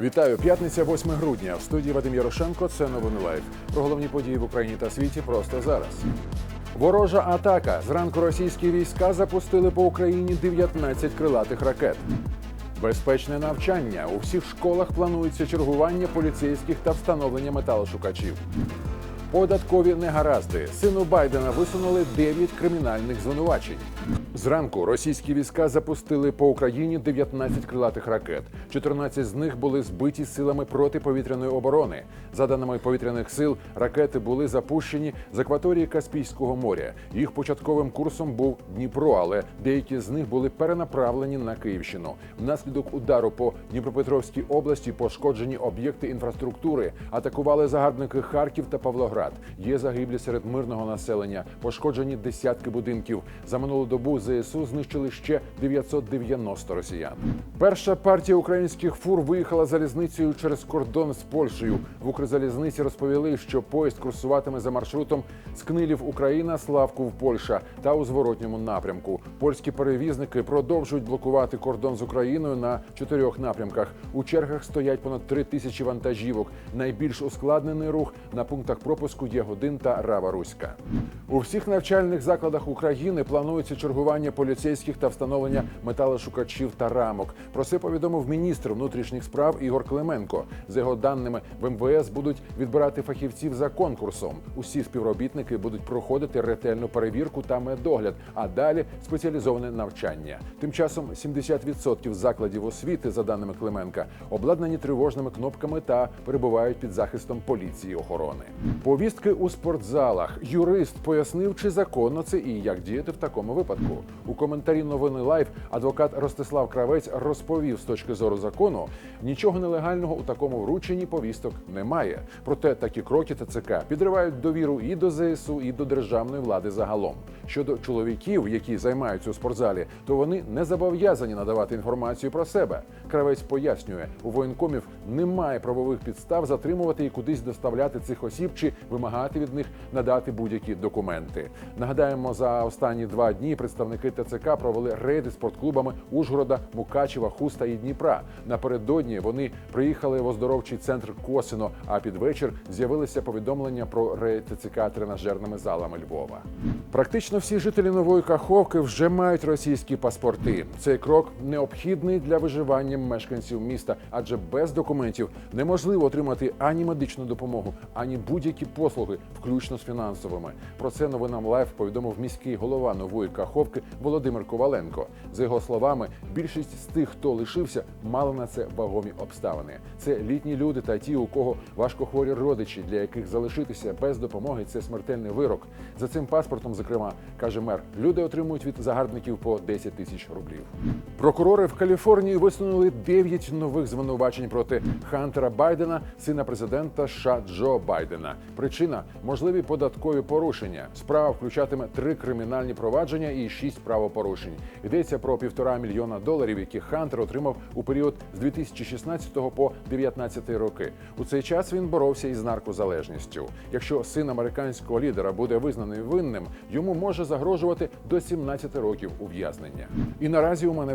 Вітаю, п'ятниця, 8 грудня. В студії Вадим Ярошенко. Це новини лайф. Про головні події в Україні та світі просто зараз. Ворожа атака. Зранку російські війська запустили по Україні 19 крилатих ракет. Безпечне навчання. У всіх школах планується чергування поліцейських та встановлення металошукачів. Податкові негаразди. Сину Байдена висунули 9 кримінальних звинувачень. Зранку російські війська запустили по Україні 19 крилатих ракет. 14 з них були збиті силами протиповітряної оборони. За даними повітряних сил, ракети були запущені з акваторії Каспійського моря. Їх початковим курсом був Дніпро, але деякі з них були перенаправлені на Київщину. Внаслідок удару по Дніпропетровській області пошкоджені об'єкти інфраструктури. Атакували загарбники Харків та Павлоград. Є загиблі серед мирного населення, пошкоджені десятки будинків. За минулу добу ЗСУ знищили ще 990 росіян. Перша партія українських фур виїхала залізницею через кордон з Польщею. В Укрзалізниці розповіли, що поїзд курсуватиме за маршрутом Скнилів Україна, Славков Польща та у зворотньому напрямку. Польські перевізники продовжують блокувати кордон з Україною на чотирьох напрямках. У чергах стоять понад три тисячі вантажівок. Найбільш ускладнений рух на пунктах пропуску Ягодин та Рава Руська. У всіх навчальних закладах України планується чергування поліцейських та встановлення металошукачів та рамок. Про це повідомив міністр внутрішніх справ Ігор Клименко. За його даними, в МВС будуть відбирати фахівців за конкурсом. Усі співробітники будуть проходити ретельну перевірку та медогляд, а далі спеціалізоване навчання. Тим часом 70% закладів освіти, за даними Клименка, обладнані тривожними кнопками та перебувають під захистом поліції охорони. Повістки у спортзалах. Юрист пояснив, чи законно це і як діяти в такому випадку. У коментарі новини Лайф адвокат Ростислав Кравець розповів з точки зору закону, нічого нелегального у такому врученні повісток немає. Проте такі кроки ТЦК підривають довіру і до ЗСУ, і до державної влади загалом. Щодо чоловіків, які займаються у спортзалі, то вони не зобов'язані надавати інформацію про себе. Кравець пояснює, у воєнкомів немає правових підстав затримувати і кудись доставляти цих осіб чи вимагати від них надати будь-які документи. Нагадаємо, за останні два дні представники ТЦК провели рейди спортклубами Ужгорода, Мукачева, Хуста і Дніпра. Напередодні вони приїхали в оздоровчий центр Косино. А під вечір з'явилися повідомлення про рейд ТЦК тренажерними залами Львова. Практично всі жителі нової Каховки вже мають російські паспорти. Цей крок необхідний для виживання мешканців міста, адже без документів неможливо отримати ані медичну допомогу, ані будь-які послуги, включно з фінансовими. Про це новинам Лайф повідомив міський голова нової Каховки Володимир Коваленко. За його словами, більшість з тих, хто лишився, мали на це вагомі обставини. Це літні люди та ті, у кого важкохворі родичі, для яких залишитися без допомоги це смертельний вирок. За цим паспортом, зокрема, каже мер, люди отримують від загарбників по 10 тисяч рублів. Прокурори в Каліфорнії висунули 9 нових звинувачень проти Хантера Байдена, сина президента США Джо Байдена. Причина можливі податкові порушення. Справа включатиме три кримінальні провадження і шість правопорушень. Йдеться про півтора мільйона доларів, які Хантер отримав у період з 2016 по 2019 роки. У цей час він боровся із наркозалежністю. Якщо син американського лідера буде визнаний винним, йому може загрожувати до 17 років ув'язнення. І наразі у мене